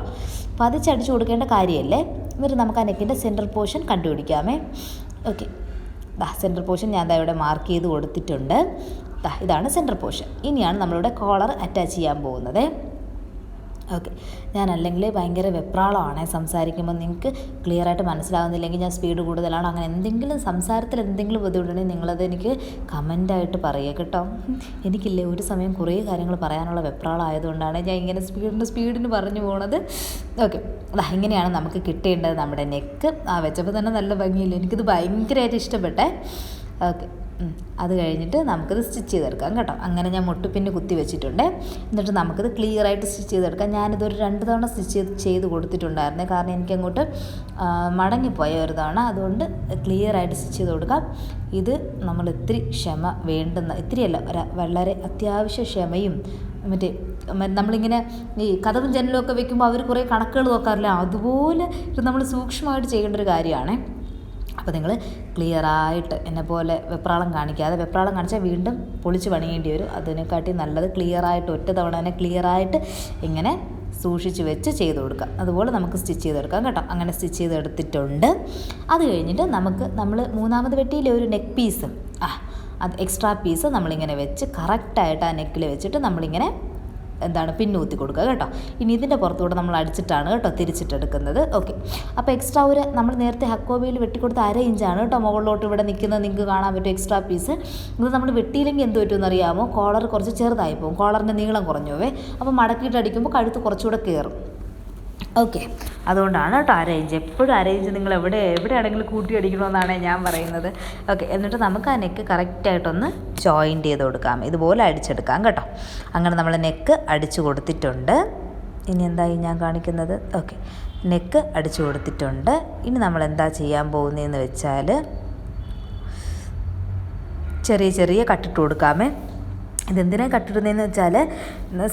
S1: പതിച്ചടിച്ച് കൊടുക്കേണ്ട കാര്യമല്ലേ? എന്നിട്ട് നമുക്ക് ആ നെക്കിന്റെ സെൻട്രൽ പോർഷൻ കണ്ടുപിടിക്കാമേ. ഓക്കെ ദാ സെൻട്രൽ പോർഷൻ ഞാൻ ദാ ഇവിടെ മാർക്ക് ചെയ്ത് കൊടുത്തിട്ടുണ്ട്. ദാ ഇതാണ് സെൻട്രൽ പോർഷൻ ഇനിയാണ് നമ്മളിവിടെ കോളർ അറ്റാച്ച് ചെയ്യാൻ പോകുന്നത്. ഓക്കെ. ഞാൻ അല്ലെങ്കിൽ ഭയങ്കര വെപ്രാളമാണ് സംസാരിക്കുമ്പോൾ നിങ്ങൾക്ക് ക്ലിയർ ആയിട്ട് മനസ്സിലാകുന്നില്ലെങ്കിൽ ഞാൻ സ്പീഡ് കൂടുതലാണ്. അങ്ങനെ എന്തെങ്കിലും സംസാരത്തിൽ എന്തെങ്കിലും ബുദ്ധിമുട്ടുണ്ടെങ്കിൽ നിങ്ങളത് എനിക്ക് കമന്റായിട്ട് പറയുക കേട്ടോ. എനിക്കില്ലേ ഒരു സമയം കുറേ കാര്യങ്ങൾ പറയാനുള്ള വെപ്രാളമായതുകൊണ്ടാണ് ഞാൻ ഇങ്ങനെ സ്പീഡിന് സ്പീഡിന് പറഞ്ഞു പോണത്. ഓക്കെ. ഇങ്ങനെയാണ് നമുക്ക് കിട്ടേണ്ടത് നമ്മുടെ നെക്ക്. ആ വെച്ചപ്പോൾ തന്നെ നല്ല ഭംഗിയില്ല? എനിക്കിത് ഭയങ്കരമായിട്ട് ഇഷ്ടപ്പെട്ടേ. ഓക്കെ. അത് കഴിഞ്ഞിട്ട് നമുക്കിത് സ്റ്റിച്ച് ചെയ്തെടുക്കാം കേട്ടോ. അങ്ങനെ ഞാൻ മുട്ടുപിന്ന് കുത്തി വെച്ചിട്ടുണ്ട്. എന്നിട്ട് നമുക്കിത് ക്ലിയർ ആയിട്ട് സ്റ്റിച്ച് ചെയ്തെടുക്കാം. ഞാനിതൊരു രണ്ട് തവണ സ്റ്റിച്ച് ചെയ്ത് കൊടുത്തിട്ടുണ്ടായിരുന്നേ. കാരണം എനിക്കങ്ങോട്ട് മടങ്ങിപ്പോയ ഒരു തവണ. അതുകൊണ്ട് ക്ലിയർ ആയിട്ട് സ്റ്റിച്ച് ചെയ്ത് കൊടുക്കാം. ഇത് നമ്മൾ ഇത്തിരി ക്ഷമ വേണ്ടുന്ന ഇത്തിരിയല്ല വളരെ അത്യാവശ്യ ക്ഷമയും മറ്റേ നമ്മളിങ്ങനെ ഈ കഥവും ജനലും ഒക്കെ വെക്കുമ്പോൾ അവർ കുറേ കണക്കുകൾ നോക്കാറില്ല? അതുപോലെ ഇത് നമ്മൾ സൂക്ഷ്മമായിട്ട് ചെയ്യേണ്ട ഒരു കാര്യമാണ്. അപ്പോൾ നിങ്ങൾ ക്ലിയറായിട്ട് എന്നെ പോലെ വെപ്രാളം കാണിക്കാതെ വെപ്രാളം കാണിച്ചാൽ വീണ്ടും പൊളിച്ച് പണിയേണ്ടി വരും. അതിനെക്കാട്ടി നല്ലത് ക്ലിയർ ആയിട്ട് ഒറ്റ തവണ തന്നെ ക്ലിയറായിട്ട് ഇങ്ങനെ സൂക്ഷിച്ച് വെച്ച് ചെയ്ത് കൊടുക്കാം. അതുപോലെ നമുക്ക് സ്റ്റിച്ച് ചെയ്തെടുക്കാം കേട്ടോ. അങ്ങനെ സ്റ്റിച്ച് ചെയ്തെടുത്തിട്ടുണ്ട് അത് കഴിഞ്ഞിട്ട് നമുക്ക് നമ്മൾ മൂന്നാമത് വെട്ടിയിലെ ഒരു നെക്ക് പീസ് ആ അത് എക്സ്ട്രാ പീസ് നമ്മളിങ്ങനെ വെച്ച് കറക്റ്റായിട്ട് ആ നെക്കിൽ വെച്ചിട്ട് നമ്മളിങ്ങനെ എന്താണ് പിന്നൂത്തി കൊടുക്കുക കേട്ടോ. ഇനി ഇതിന്റെ പുറത്തുകൂടെ നമ്മൾ അടിച്ചിട്ടാണ് കേട്ടോ തിരിച്ചിട്ടെടുക്കുന്നത്. ഓക്കെ അപ്പോൾ എക്സ്ട്രാ ഒരു നമ്മൾ നേരത്തെ ഹക്കോബയിൽ വെട്ടിക്കൊടുത്ത അര ഇഞ്ചാണ് കേട്ടോ മുകളിലോട്ട് ഇവിടെ നിൽക്കുന്നത്. നിങ്ങൾക്ക് കാണാൻ പറ്റും എക്സ്ട്രാ പീസ് ഇത് നമ്മൾ വെട്ടിയില്ലെങ്കിൽ എന്ത് പറ്റുമെന്ന് അറിയാമോ? കോളർ കുറച്ച് ചെറുതായി പോകും. കോളറിന്റെ നീളം കുറഞ്ഞു പോവേ. അപ്പോൾ മടക്കിയിട്ട് അടിക്കുമ്പോൾ കഴുത്ത് കുറച്ചുകൂടെ കയറും. ഓക്കെ അതുകൊണ്ടാണ് കേട്ടോ അരേഞ്ച് എപ്പോഴും അരേഞ്ച് നിങ്ങൾ എവിടെ എവിടെയാണെങ്കിലും കൂട്ടി അടിക്കണമെന്നാണ് ഞാൻ പറയുന്നത്. ഓക്കെ എന്നിട്ട് നമുക്ക് ആ നെക്ക് കറക്റ്റായിട്ടൊന്ന് ജോയിന്റ് ചെയ്ത് കൊടുക്കാം. ഇതുപോലെ അടിച്ചെടുക്കാം കേട്ടോ. അങ്ങനെ നമ്മൾ നെക്ക് അടിച്ചു കൊടുത്തിട്ടുണ്ട്. ഇനി എന്തായി ഞാൻ കാണിക്കുന്നത്? ഓക്കെ നെക്ക് അടിച്ചു കൊടുത്തിട്ടുണ്ട്. ഇനി നമ്മൾ എന്താ ചെയ്യാൻ പോകുന്നതെന്ന് വെച്ചാൽ ചെറിയ ചെറിയ കട്ടിട്ട് കൊടുക്കാമേ. ഇതെന്തിനാണ് കട്ടിടുന്നതെന്ന് വെച്ചാൽ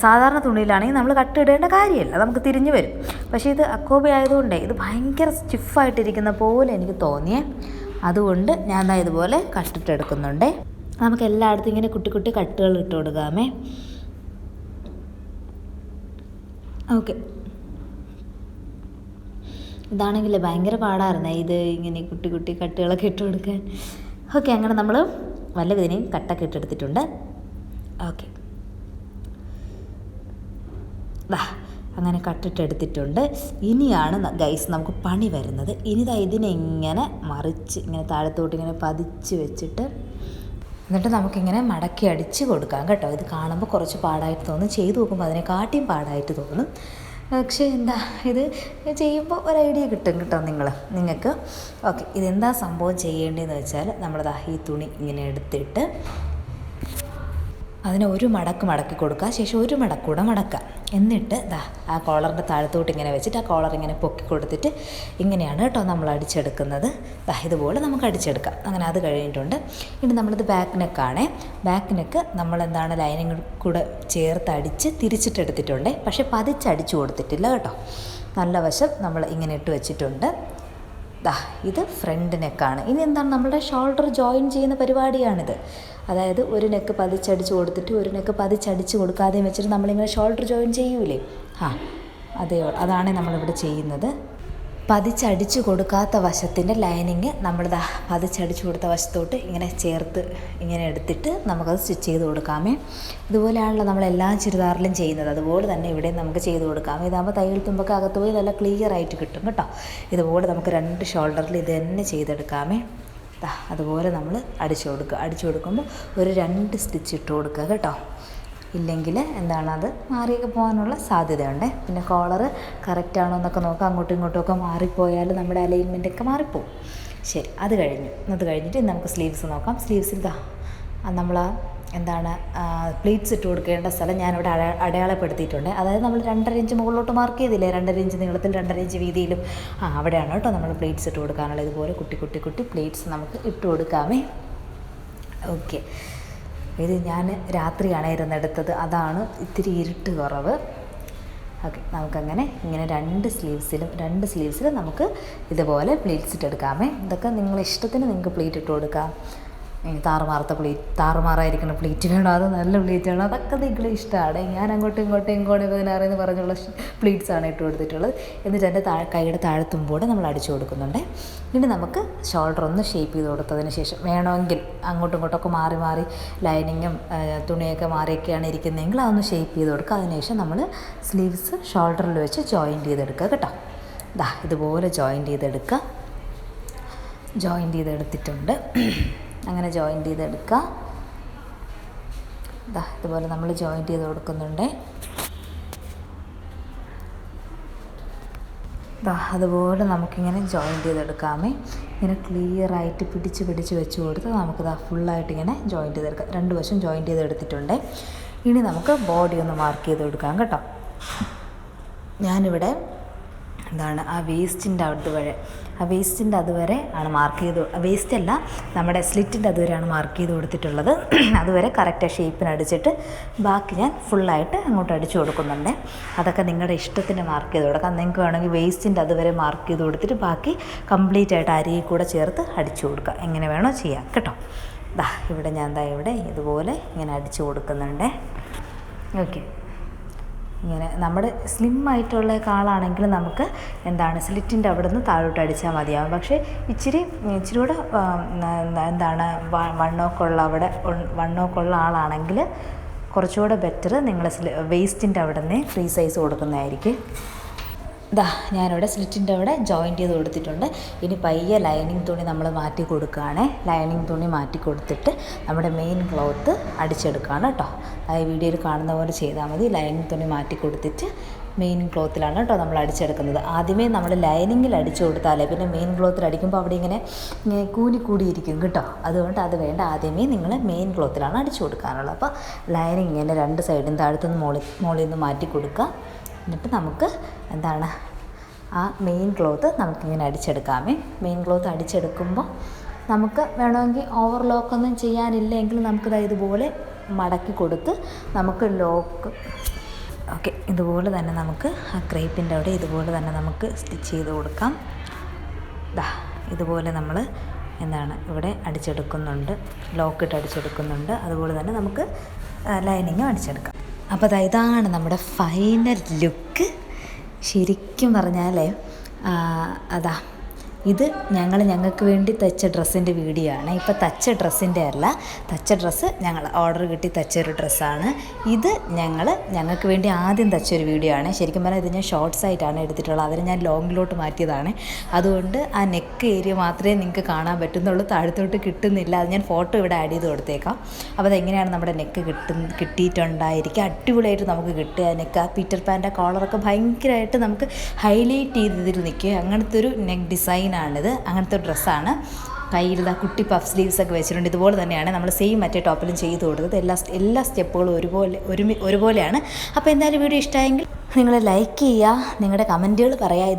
S1: സാധാരണ തുണിയിലാണെങ്കിൽ നമ്മൾ കട്ടിടേണ്ട കാര്യമില്ല. നമുക്ക് തിരിഞ്ഞു വരും. പക്ഷേ ഇത് അക്കോബി ആയതുകൊണ്ട് ഇത് ഭയങ്കര സ്റ്റിഫായിട്ടിരിക്കുന്ന പോലെ എനിക്ക് തോന്നിയേ. അതുകൊണ്ട് ഞാൻ ഇതുപോലെ കട്ടിട്ടെടുക്കുന്നുണ്ട്. നമുക്ക് എല്ലായിടത്തും ഇങ്ങനെ കുട്ടി കുട്ടി കട്ടുകൾ ഇട്ട് കൊടുക്കാമേ. ഓക്കെ. ഇതാണെങ്കിൽ ഭയങ്കര പാടായിരുന്നു ഇത് ഇങ്ങനെ കുട്ടി കുട്ടി കട്ടുകളൊക്കെ ഇട്ട് കൊടുക്കാൻ. ഓക്കെ അങ്ങനെ നമ്മൾ വല്ല വിധിനെയും കട്ടൊക്കെ ഇട്ടെടുത്തിട്ടുണ്ട്. ഓക്കെ വാ അങ്ങനെ കട്ടിട്ടെടുത്തിട്ടുണ്ട് ഇനിയാണ് ഗൈസ് നമുക്ക് പണി വരുന്നത്. ഇനി ദാ ഇതിനെ ഇങ്ങനെ മറിച്ച് ഇങ്ങനെ താഴത്തോട്ട് ഇങ്ങനെ പതിച്ച് വെച്ചിട്ട് എന്നിട്ട് നമുക്കിങ്ങനെ മടക്കി അടിച്ച് കൊടുക്കാം കേട്ടോ. ഇത് കാണുമ്പോൾ കുറച്ച് പാടായിട്ട് തോന്നും. ചെയ്തു നോക്കുമ്പോൾ അതിനെ കാട്ടിയും പാടായിട്ട് തോന്നും. പക്ഷേ എന്താ ഇത് ചെയ്യുമ്പോൾ ഒരു ഐഡിയ കിട്ടും കേട്ടോ നിങ്ങൾ നിങ്ങൾക്ക്. ഓക്കെ ഇതെന്താ സംഭവം ചെയ്യേണ്ടതെന്ന് വെച്ചാൽ നമ്മളിതാ ഈ തുണി ഇങ്ങനെ എടുത്തിട്ട് അതിനെ ഒരു മടക്ക് മടക്കി കൊടുക്കുക. ശേഷം ഒരു മടക്കൂടെ മടക്കുക. എന്നിട്ട് ദാ ആ കോളറിന്റെ താഴത്തോട്ട് ഇങ്ങനെ വെച്ചിട്ട് ആ കോളർ ഇങ്ങനെ പൊക്കി കൊടുത്തിട്ട് ഇങ്ങനെയാണ് കേട്ടോ നമ്മൾ അടിച്ചെടുക്കുന്നത്. ദാ ഇതുപോലെ നമുക്ക് അടിച്ചെടുക്കാം. അങ്ങനെ അത് കഴിഞ്ഞിട്ടുണ്ട്. ഇനി നമ്മളിത് ബാക്ക് നെക്കാണേ ബാക്ക് നെക്ക് നമ്മൾ എന്താണ് ലൈനിങ് കൂടെ ചേർത്ത് അടിച്ച് തിരിച്ചിട്ടെടുത്തിട്ടുണ്ട് പക്ഷേ പതിച്ചടിച്ചു കൊടുത്തിട്ടില്ല കേട്ടോ. നല്ല വശം നമ്മൾ ഇങ്ങനെ ഇട്ട് വെച്ചിട്ടുണ്ട്. ദാ ഇത് ഫ്രണ്ട് നെക്കാണ്. ഇനി എന്താണ്? നമ്മുടെ ഷോൾഡർ ജോയിൻ ചെയ്യുന്ന പരിപാടിയാണിത്. അതായത് ഒരു നെക്ക് പതിച്ചടിച്ച് കൊടുത്തിട്ട് ഒരു നെക്ക് പതിച്ചടിച്ച് കൊടുക്കാതെ വെച്ചിട്ട് നമ്മളിങ്ങനെ ഷോൾഡർ ജോയിൻ ചെയ്യൂലേ? ആ അതേ അതാണ് നമ്മളിവിടെ ചെയ്യുന്നത്. പതിച്ചടിച്ച് കൊടുക്കാത്ത വശത്തിന്റെ ലൈനിങ് നമ്മൾ പതിച്ചടിച്ച് കൊടുത്ത വശത്തോട്ട് ഇങ്ങനെ ചേർത്ത് ഇങ്ങനെ എടുത്തിട്ട് നമുക്കത് സ്റ്റിച്ച് ചെയ്ത് കൊടുക്കാമേ. ഇതുപോലെയാണല്ലോ നമ്മൾ എല്ലാ ചുരിദാറിലും ചെയ്യുന്നത്. അതുപോലെ തന്നെ ഇവിടെ നമുക്ക് ചെയ്ത് കൊടുക്കാം. ഇതാകുമ്പോൾ തയ്യൽ തുമ്പൊക്കെ അകത്ത് പോയി നല്ല ക്ലിയർ ആയിട്ട് കിട്ടും കേട്ടോ. ഇതുപോലെ നമുക്ക് രണ്ട് ഷോൾഡറിൽ ഇത് തന്നെ ചെയ്തെടുക്കാമേ. അതുപോലെ നമ്മൾ അടിച്ചു കൊടുക്കുക അടിച്ചു കൊടുക്കുമ്പോൾ ഒരു രണ്ട് സ്റ്റിച്ച് ഇട്ട് കൊടുക്കുക കേട്ടോ. ഇല്ലെങ്കിൽ എന്താണ് അത് മാറിയൊക്കെ പോകാനുള്ള സാധ്യതയുണ്ട്. പിന്നെ കോളറ് കറക്റ്റാണോ എന്നൊക്കെ നോക്കാം. അങ്ങോട്ടും ഇങ്ങോട്ടും ഒക്കെ മാറിപ്പോയാൽ നമ്മുടെ അലൈൻമെന്റ് ഒക്കെ മാറിപ്പോവും. ശരി അത് കഴിഞ്ഞു. അത് കഴിഞ്ഞിട്ട് നമുക്ക് സ്ലീവ്സ് നോക്കാം. സ്ലീവ്സിൽ ഇതാ നമ്മൾ എന്താണ് പ്ലീറ്റ്സ് ഇട്ട് കൊടുക്കേണ്ട സ്ഥലം ഞാനിവിടെ അട അടയാളപ്പെടുത്തിയിട്ടുണ്ട്. അതായത് നമ്മൾ രണ്ടര ഇഞ്ച് മുകളിലോട്ട് മാർക്ക് ചെയ്തില്ലേ? രണ്ടര ഇഞ്ച് നീളത്തിൽ രണ്ടര ഇഞ്ച് വീതിയിലും. ആ അവിടെയാണ് കേട്ടോ നമ്മൾ പ്ലീറ്റ്സ് ഇട്ട് കൊടുക്കാനുള്ള ഇതുപോലെ കുട്ടി കുട്ടി കുട്ടി പ്ലീറ്റ്സ് നമുക്ക് ഇട്ട് കൊടുക്കാമേ. ഓക്കെ ഇത് ഞാൻ രാത്രിയാണ് ഇരുന്നെടുത്തത് അതാണ് ഇത്തിരി ഇരുട്ട് കുറവ്. ഓക്കെ നമുക്കങ്ങനെ ഇങ്ങനെ രണ്ട് സ്ലീവ്സിലും രണ്ട് സ്ലീവ്സിലും നമുക്ക് ഇതുപോലെ പ്ലീറ്റ്സ് ഇട്ടെടുക്കാമേ ഇതൊക്കെ നിങ്ങളുടെ നിങ്ങൾക്ക് പ്ലീറ്റ് ഇട്ട് കൊടുക്കാം. താറുമാറത്ത പ്ലീറ്റ് താറുമാറായിരിക്കുന്ന പ്ലേറ്റ് വേണോ. അത് നല്ല പ്ലേറ്റ് വേണോ. അതൊക്കെ നിങ്ങളെ ഇഷ്ടമാണ് ഞാൻ അങ്ങോട്ടും ഇങ്ങോട്ടും ഇങ്ങോട്ടും പതിനാറെന്ന് പറഞ്ഞുള്ള പ്ലേറ്റ്സാണ് ഇട്ട് കൊടുത്തിട്ടുള്ളത്. എന്നിട്ട് എന്റെ താഴെ കൈയുടെ താഴത്തുമ്പോടെ നമ്മൾ അടിച്ചു കൊടുക്കുന്നുണ്ട്. ഇനി നമുക്ക് ഷോൾഡർ ഒന്ന് ഷേപ്പ് ചെയ്ത് കൊടുത്തതിന് ശേഷം വേണമെങ്കിൽ അങ്ങോട്ടും ഇങ്ങോട്ടൊക്കെ മാറി മാറി ലൈനിങ്ങും തുണിയൊക്കെ മാറിയൊക്കെയാണ് ഇരിക്കുന്നതെങ്കിൽ അതൊന്ന് ഷേപ്പ് ചെയ്ത് കൊടുക്കുക. അതിനുശേഷം നമ്മൾ സ്ലീവ്സ് ഷോൾഡറിൽ വെച്ച് ജോയിന്റ് ചെയ്തെടുക്കുക കേട്ടോ. ദാ ഇതുപോലെ ജോയിന്റ് ചെയ്തെടുക്കുക. ജോയിന്റ് ചെയ്തെടുത്തിട്ടുണ്ട്. അങ്ങനെ ജോയിന്റ് ചെയ്തെടുക്കുക. ഇതാ ഇതുപോലെ നമ്മൾ ജോയിന്റ് ചെയ്ത് കൊടുക്കുന്നുണ്ട്. ദാ അതുപോലെ നമുക്കിങ്ങനെ ജോയിന്റ് ചെയ്തെടുക്കാമേ. ഇങ്ങനെ ക്ലിയർ ആയിട്ട് പിടിച്ച് പിടിച്ച് വെച്ച് കൊടുത്ത് നമുക്ക് ദാ ഫുള്ളായിട്ട് ഇങ്ങനെ ജോയിന്റ് ചെയ്തെടുക്കാം. രണ്ട് വശം ജോയിന്റ് ചെയ്തെടുത്തിട്ടുണ്ട്. ഇനി നമുക്ക് ബോഡി ഒന്ന് മാർക്ക് ചെയ്ത് കൊടുക്കാം കേട്ടോ. ഞാനിവിടെ എന്താണ് ആ വേസ്റ്റിന്റെ അതുവരെ ആ വേസ്റ്റിന്റെ അതുവരെ ആണ് മാർക്ക് ചെയ്ത് വേസ്റ്റ് അല്ല നമ്മുടെ സ്ലിറ്റിന്റെ അതുവരെയാണ് മാർക്ക് ചെയ്ത് കൊടുത്തിട്ടുള്ളത്. അതുവരെ കറക്റ്റ് ഷേപ്പിന് അടിച്ചിട്ട് ബാക്കി ഞാൻ ഫുള്ളായിട്ട് അങ്ങോട്ട് അടിച്ചു കൊടുക്കുന്നുണ്ട്. അതൊക്കെ നിങ്ങളുടെ ഇഷ്ടത്തിന് മാർക്ക് ചെയ്ത് കൊടുക്കാം. നിങ്ങൾക്ക് വേണമെങ്കിൽ വേസ്റ്റിന്റെ അതുവരെ മാർക്ക് ചെയ്ത് കൊടുത്തിട്ട് ബാക്കി കംപ്ലീറ്റ് ആയിട്ട് അരിയിൽ കൂടെ ചേർത്ത് അടിച്ചു കൊടുക്കുക എങ്ങനെ വേണോ ചെയ്യാം. കേട്ടോ? ദാ ഇവിടെ ഞാൻ ദാ ഇവിടെ ഇതുപോലെ ഇങ്ങനെ അടിച്ചു കൊടുക്കുന്നുണ്ട്. ഓക്കെ ഇങ്ങനെ നമ്മുടെ സ്ലിം ആയിട്ടുള്ള കാളാണെങ്കിൽ നമുക്ക് എന്താണ് സ്ലിറ്റിന്റെ അവിടെ നിന്ന് താഴോട്ട് അടിച്ചാൽ മതിയാവും. പക്ഷേ ഇച്ചിരി ഇച്ചിരി കൂടെ എന്താണ് വണ്ണമൊക്കെ ഉള്ള അവിടെ വണ്ണമൊക്കെ ഉള്ള ആളാണെങ്കിൽ കുറച്ചുകൂടെ ബെറ്റർ നിങ്ങൾ വേസ്റ്റിന്റെ അവിടെ നിന്ന് ഫ്രീ സൈസ് കൊടുക്കുന്നതായിരിക്കും. ഇതാ ഞാനിവിടെ സ്ലിറ്റിന്റെ അവിടെ ജോയിന്റ് ചെയ്ത് കൊടുത്തിട്ടുണ്ട്. ഇനി പയ്യെ ലൈനിങ് തുണി നമ്മൾ മാറ്റി കൊടുക്കുകയാണ്. ലൈനിങ് തുണി മാറ്റി കൊടുത്തിട്ട് നമ്മുടെ മെയിൻ ക്ലോത്ത് അടിച്ചെടുക്കുകയാണ് കേട്ടോ. ആ വീഡിയോയിൽ കാണുന്ന പോലെ ചെയ്താൽ മതി. ലൈനിങ് തുണി മാറ്റി കൊടുത്തിട്ട് മെയിൻ ക്ലോത്തിലാണ് കേട്ടോ നമ്മൾ അടിച്ചെടുക്കുന്നത്. ആദ്യമേ നമ്മൾ ലൈനിങ്ങിൽ അടിച്ചു കൊടുത്താലേ പിന്നെ മെയിൻ ക്ലോത്തിൽ അടിക്കുമ്പോൾ അവിടെ ഇങ്ങനെ ഇങ്ങനെ കൂനി കൂടിയിരിക്കും കേട്ടോ. അതുകൊണ്ട് അത് വേണ്ട. ആദ്യമേ നിങ്ങൾ മെയിൻ ക്ലോത്തിലാണ് അടിച്ചു കൊടുക്കാനുള്ളത്. അപ്പോൾ ലൈനിങ് ഇങ്ങനെ രണ്ട് സൈഡിൽ നിന്ന് താഴത്തുനിന്ന് മോളിൽ മോളിൽ നിന്ന് മാറ്റി കൊടുക്കുക. എന്നിട്ട് നമുക്ക് എന്താണ് ആ മെയിൻ ക്ലോത്ത് നമുക്കിങ്ങനെ അടിച്ചെടുക്കാമേ. മെയിൻ ക്ലോത്ത് അടിച്ചെടുക്കുമ്പോൾ നമുക്ക് വേണമെങ്കിൽ ഓവർ ലോക്കൊന്നും ചെയ്യാനില്ലെങ്കിൽ നമുക്കിത് ഇതുപോലെ മടക്കി കൊടുത്ത് നമുക്ക് ലോക്ക് ഓക്കെ ഇതുപോലെ തന്നെ നമുക്ക് ആ ക്രേപ്പിന്റെ അവിടെ ഇതുപോലെ തന്നെ നമുക്ക് സ്റ്റിച്ച് ചെയ്ത് കൊടുക്കാം. ദാ ഇതുപോലെ നമ്മൾ എന്താണ് ഇവിടെ അടിച്ചെടുക്കുന്നുണ്ട്. ലോക്കിട്ട് അടിച്ചെടുക്കുന്നുണ്ട്. അതുപോലെ തന്നെ നമുക്ക് ലൈനിങ്ങും അടിച്ചെടുക്കാം. അപ്പോൾ അതാ ഇതാണ് നമ്മുടെ ഫൈനൽ ലുക്ക് ശരിക്കും പറഞ്ഞാൽ അതാ. ഇത് ഞങ്ങൾ ഞങ്ങൾക്ക് വേണ്ടി തച്ച ഡ്രസ്സിന്റെ വീഡിയോ ആണ് ഇപ്പോൾ തച്ച ഡ്രസ്സിന്റെ അല്ല തച്ച ഡ്രസ്സ് ഞങ്ങൾ ഓർഡർ കിട്ടി തച്ചൊരു ഡ്രസ്സാണ്. ഇത് ഞങ്ങൾ ഞങ്ങൾക്ക് വേണ്ടി ആദ്യം തച്ചൊരു വീഡിയോ ആണ് ശരിക്കും പറഞ്ഞാൽ ഇത് ഞാൻ ഷോർട്സ് ആയിട്ടാണ് എടുത്തിട്ടുള്ളത്. അതിന് ഞാൻ ലോങ്ങിലോട്ട് മാറ്റിയതാണ്. അതുകൊണ്ട് ആ നെക്ക് ഏരിയ മാത്രമേ നിങ്ങൾക്ക് കാണാൻ പറ്റുന്നുള്ളൂ. താഴത്തോട്ട് കിട്ടുന്നില്ല. അത് ഞാൻ ഫോട്ടോ ഇവിടെ ആഡ് ചെയ്ത് കൊടുത്തേക്കാം. അപ്പോൾ അതെങ്ങനെയാണ് നമ്മുടെ നെക്ക് കിട്ടും കിട്ടിയിട്ടുണ്ടായിരിക്കുക? അടിപൊളിയായിട്ട് നമുക്ക് കിട്ടുക നെക്ക് ആ പീറ്റർ പാന്റെ കോളറൊക്കെ ഭയങ്കരമായിട്ട് നമുക്ക് ഹൈലൈറ്റ് ചെയ്തതിൽ നിൽക്കുക. അങ്ങനത്തെ ഒരു നെക്ക് ഡിസൈനാണിത് അങ്ങനത്തെ ഒരു ഡ്രസ്സാണ്. കയ്യിൽ ഇതാ കുട്ടി പഫ് സ്ലീവ്സ് ഒക്കെ വെച്ചിട്ടുണ്ട്. ഇതുപോലെ തന്നെയാണ് നമ്മൾ സെയിം മറ്റേ ടോപ്പിലും ചെയ്ത് കൊടുത്തത്. എല്ലാ എല്ലാ സ്റ്റെപ്പുകളും ഒരുപോലെ ഒരുമി ഒരുപോലെയാണ്. അപ്പോൾ എന്തായാലും വീഡിയോ ഇഷ്ടമായെങ്കിൽ നിങ്ങൾ ലൈക്ക് ചെയ്യുക. നിങ്ങളുടെ കമന്റുകൾ പറയുക